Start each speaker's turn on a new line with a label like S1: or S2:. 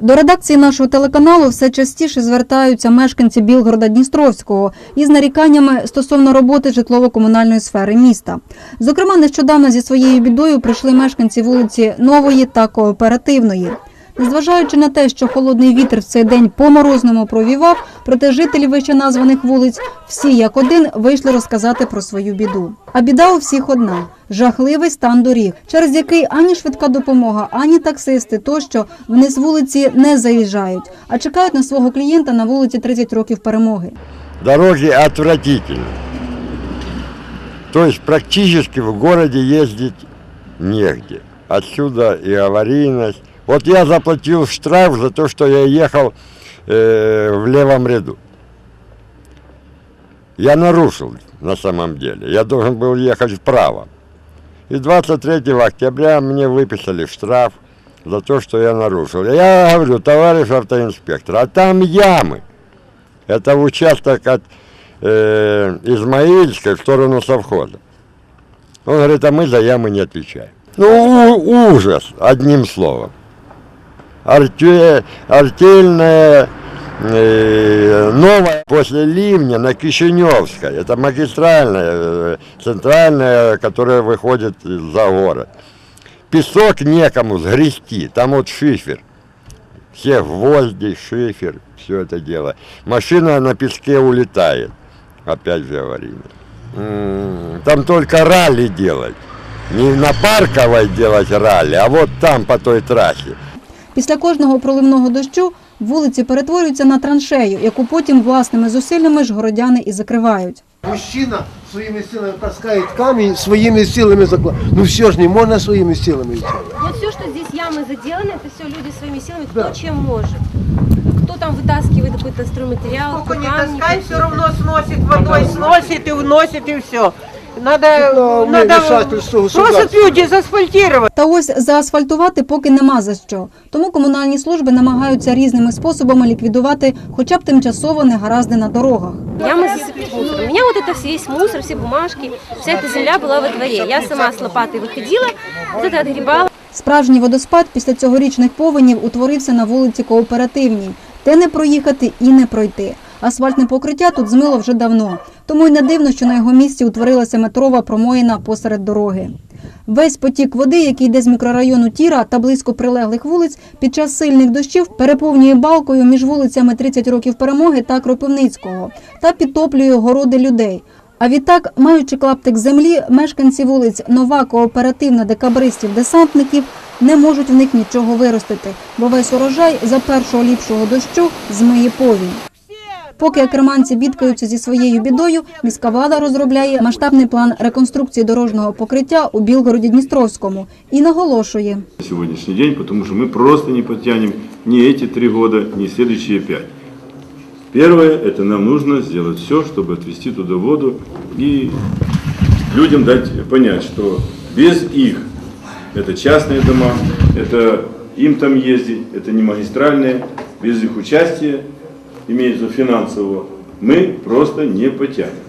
S1: До редакції нашого телеканалу все частіше звертаються мешканці Білгорода Дністровського із наріканнями стосовно роботи житлово-комунальної сфери міста. Зокрема, нещодавно зі своєю бідою прийшли мешканці вулиці Нової та Кооперативної. Незважаючи на те, що холодний вітер в цей день по морозному провівав, проте жителі вище названих вулиць всі як один вийшли розказати про свою біду. А біда у всіх одна жахливий стан доріг, через який ані швидка допомога, ані таксисти тощо вниз вулиці не заїжджають, а чекають на свого клієнта на вулиці 30 років перемоги.
S2: Дороги отвратительны. То есть практически в городе ездить негде. Отсюда и аварийность. Вот я заплатил штраф за то, что я ехал э, в левом ряду. Я нарушил на самом деле. Я должен был ехать вправо. И 23 октября мне выписали штраф за то, что я нарушил. Я говорю, товарищ автоинспектор, а там ямы. Это участок от э, Измаильской в сторону совхоза. Он говорит, а мы за ямы не отвечаем. Ну, ужас, одним словом. Арте, артельная, э, новая, после ливня на Кишиневской. Это магистральная, э, центральная, которая выходит за город. Песок некому сгрести, там вот шифер. Все гвозди, шифер, все это дело. Машина на песке улетает. Опять же аварийно. М, Там только ралли делать. Не на парковой делать ралли, а вот там по той трассе.
S1: Після кожного проливного дощу вулиці перетворюються на траншею, яку потім власними зусиллями ж городяни і закривають.
S3: Мужчина своими силами таскает камень, своими силами закладывает. Ну все же не можно своими силами сделать.
S4: Вот все, что здесь ямы заделаны, это все люди своими силами, кто
S3: Да.
S4: чем может. Кто там вытаскивает какой-то стройматериал,
S5: Сколько
S4: кто
S5: не
S4: камни
S5: таскай,
S4: какие-то.
S5: все равно сносит водой, сносит и вносит, и все. Надо,
S3: Это
S5: надо
S3: вмешательство
S5: просят
S3: государства.
S5: люди заасфальтировать.
S1: Та ось заасфальтувати поки нема за що. Тому комунальні служби намагаються різними способами ліквідувати хоча б тимчасово негаразди на дорогах.
S4: Ямы засыпать мусором. У меня вот это все весь мусор, все бумажки, вся эта земля была во дворе. Я сама с лопатой выходила, вот это отгребала.
S1: Справжній водоспад після цьогорічних повенів утворився на вулиці Кооперативній, де не проїхати і не пройти. Асфальтне покриття тут змило вже давно, тому й не дивно, що на його місці утворилася метрова промоїна посеред дороги. Весь потік води, який йде з мікрорайону Тіра та близько прилеглих вулиць, під час сильних дощів переповнює балкою між вулицями 30 років перемоги та Кропивницького та підтоплює городи людей. А відтак, маючи клаптик землі, мешканці вулиць Нова кооперативна декабристів десантників не можуть в них нічого виростити, бо весь урожай за першого ліпшого дощу змиє повінь. Поки керманці бідкаються зі своєю бідою, міська влада розробляє масштабний план реконструкції дорожнього покриття у Білгороді Дністровському і наголошує.
S6: на сегодняшний день, потому что мы просто не потянем ни эти три года, ни следующие пять. Первое, это нам нужно сделать все, чтобы отвести туда воду и людям дать понять, что без их, это частные дома, это им там ездить, это не магистральные, без их участия, имеется финансового, мы просто не потянем.